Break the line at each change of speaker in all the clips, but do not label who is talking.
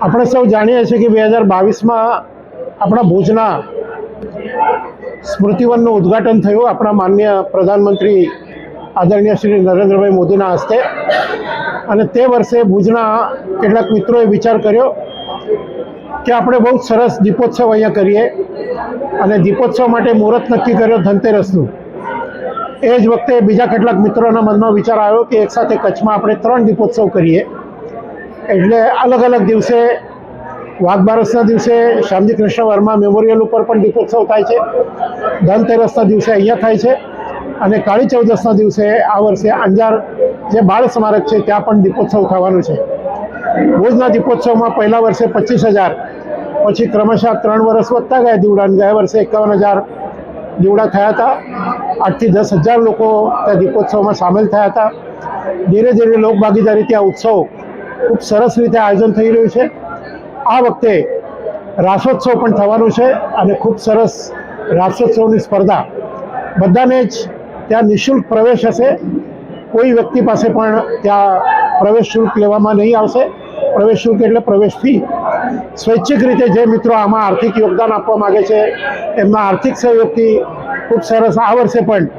આપણે સૌ જાણીએ છીએ કે બે હજાર બાવીસમાં આપણા ભુજના સ્મૃતિવનનું ઉદ્ઘાટન થયું આપણા માન્ય પ્રધાનમંત્રી આદરણીય શ્રી નરેન્દ્રભાઈ મોદીના હસ્તે. અને તે વર્ષે ભુજના કેટલાક મિત્રોએ વિચાર કર્યો કે આપણે બહુ સરસ દીપોત્સવ અહીંયા કરીએ. અને દીપોત્સવ માટે મુહૂર્ત નક્કી કર્યો ધનતેરસનું. એ જ વખતે બીજા કેટલાક મિત્રોના મનમાં વિચાર આવ્યો કે એકસાથે કચ્છમાં આપણે ત્રણ દીપોત્સવ કરીએ. એટલે અલગ અલગ દિવસે વાઘ બારસના દિવસે શ્યામજી કૃષ્ણ વર્મા મેમોરિયલ ઉપર પણ દીપોત્સવ થાય છે. ધનતેરસના દિવસે અહીંયા થાય છે અને કાળી ચૌદસના દિવસે આ વર્ષે અંજાર જે બાળ સ્મારક છે ત્યાં પણ દીપોત્સવ થવાનો છે. ભુજના દીપોત્સવમાં પહેલા વર્ષે પચીસ હજાર, પછી ક્રમશઃ ત્રણ વર્ષ વધતા ગયા દીવડા ગયા વર્ષે એકાવન હજાર દીવડા થયા હતા. આઠથી દસ હજાર લોકો ત્યાં દીપોત્સવમાં સામેલ થયા હતા. ધીરે ધીરે લોકભાગીદારી ત્યાં ઉત્સવ ખૂબ સરસ રીતે આયોજન થઈ રહ્યું છે. આ વખતે રાસોત્સવ પણ થવાનું છે અને ખૂબ સરસ રાસોત્સવની સ્પર્ધા. બધાને જ ત્યાં નિઃશુલ્ક પ્રવેશ હશે. કોઈ વ્યક્તિ પાસે પણ ત્યાં પ્રવેશ શુલ્ક લેવામાં નહીં આવશે. પ્રવેશ શુલ્ક એટલે પ્રવેશ ફી સ્વૈચ્છિક રીતે જે મિત્રો આમાં આર્થિક યોગદાન આપવા માગે છે, એમના આર્થિક સહયોગથી ખૂબ સરસ આ વર્ષે પણ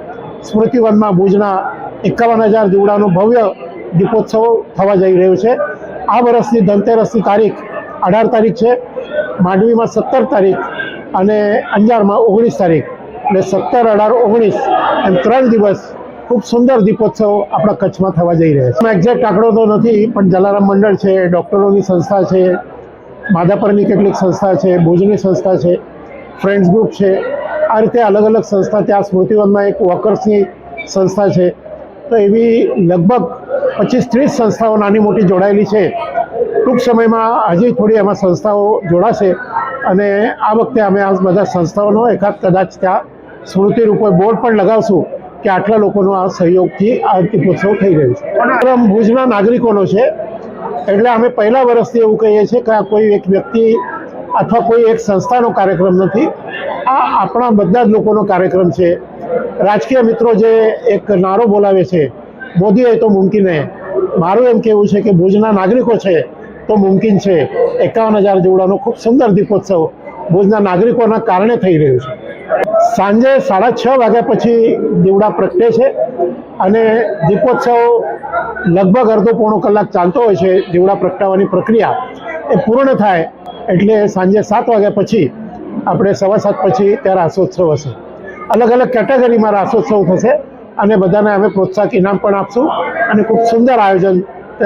સ્મૃતિવનમાં ભુજના એકાવન હજાર દીવડાનું ભવ્ય દીપોત્સવ થવા જઈ રહ્યું છે. આ વર્ષની ધનતેરસની તારીખ અઢાર તારીખ છે, માંડવીમાં સત્તર તારીખ અને અંજારમાં ઓગણીસ તારીખ. એટલે સત્તર, અઢાર, ઓગણીસ એમ ત્રણ દિવસ ખૂબ સુંદર દીપોત્સવ આપણા કચ્છમાં થવા જઈ રહ્યા છે. એક્ઝેક્ટ આંકડો તો નથી, પણ જલારામ મંડળ છે, ડૉક્ટરોની સંસ્થા છે, માધાપરની કેટલીક સંસ્થા છે, ભુજની સંસ્થા છે, ફ્રેન્ડ્સ ગ્રુપ છે. આ રીતે અલગ અલગ સંસ્થા, ત્યાં સ્મૃતિવનમાં એક વોકર્સની સંસ્થા છે. તો એવી લગભગ પચીસ ત્રીસ સંસ્થાઓ નાની મોટી જોડાયેલી છે. ટૂંક સમયમાં હજી થોડી એમાં સંસ્થાઓ જોડાશે અને આ વખતે અમે આ બધા સંસ્થાઓનો એકાદ કદાચ ત્યાં સ્મૃતિ રૂપે બોર્ડ પણ લગાવશું કે આટલા લોકોનો આ સહયોગથી આ દીપોત્સવ થઈ રહ્યો છે. કાર્યક્રમ ભુજના નાગરિકોનો છે. એટલે અમે પહેલા વર્ષથી એવું કહીએ છીએ કે આ કોઈ એક વ્યક્તિ અથવા કોઈ એક સંસ્થાનો કાર્યક્રમ નથી. આ આપણા બધા જ લોકોનો કાર્યક્રમ છે. રાજકીય મિત્રો જે એક નારો બોલાવે છે મોદી હોય તો મુમકિન હે. મારું એમ કહેવું છે કે ભુજના નાગરિકો છે તો મુમકિન છે. એકાવન હજાર જેવડાનો ખૂબ સુંદર દીપોત્સવ ભુજના નાગરિકોના કારણે થઈ રહ્યું છે. સાંજે સાડા છ વાગ્યા પછી દીવડા પ્રગટે છે અને દીપોત્સવ લગભગ અડધો પોણો કલાક ચાલતો હોય છે દીવડા પ્રગટાવવાની પ્રક્રિયા એ પૂર્ણ થાય એટલે સાંજે સાત વાગ્યા પછી આપણે સવા સાત પછી ત્યાં રાસોત્સવ હશે. અલગ અલગ કેટેગરીમાં રાસોત્સવ થશે. અને બધાને અમે પ્રોત્સાહક ઇનામ પણ આપશું. અને ખૂબ સુંદર આયોજન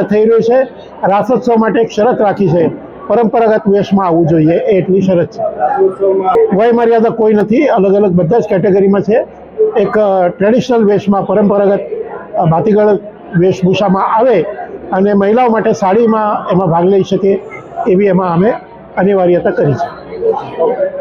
થઈ રહ્યું છે. રાસોત્સવ માટે એક શરત રાખી છે. પરંપરાગત વેશમાં આવવું જોઈએ એ એટલી શરત છે. વય મર્યાદા કોઈ નથી. અલગ અલગ બધા જ કેટેગરીમાં છે. એક ટ્રેડિશનલ વેશમાં પરંપરાગત ભાતીગળ વેશભૂષામાં આવે અને મહિલાઓ માટે સાડીમાં એમાં ભાગ લઈ શકે એવી એમાં અમે અનિવાર્યતા કરી છે.